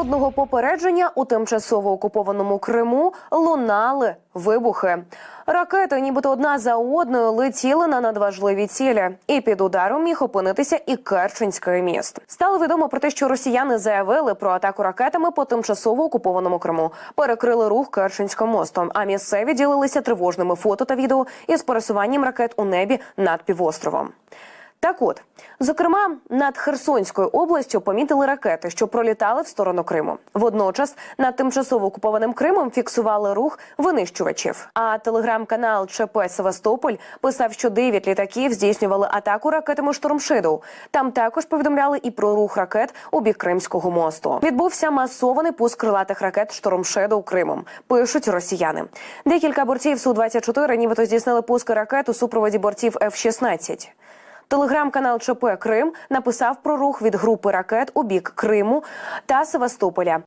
Одного попередження у тимчасово окупованому Криму лунали вибухи. Ракети, нібито одна за одною, летіли на надважливі цілі, і під ударом міг опинитися і Керченський міст. Стало відомо про те, що росіяни заявили про атаку ракетами по тимчасово окупованому Криму, перекрили рух Керченським мостом. А місцеві ділилися тривожними фото та відео із пересуванням ракет у небі над півостровом. Так от, зокрема, над Херсонською областю помітили ракети, що пролітали в сторону Криму. Водночас над тимчасово окупованим Кримом фіксували рух винищувачів. А телеграм-канал ЧП Севастополь писав, що 9 літаків здійснювали атаку ракетами штормшиду. Там також повідомляли і про рух ракет у бік Кримського мосту. Відбувся масований пуск крилатих ракет штормшеду Кримом. Пишуть росіяни. Декілька борців су 24 нібито здійснили пуски ракет у супроводі борців F-16. Телеграм-канал ЧП Крим написав про рух від групи ракет у бік Криму та Севастополя.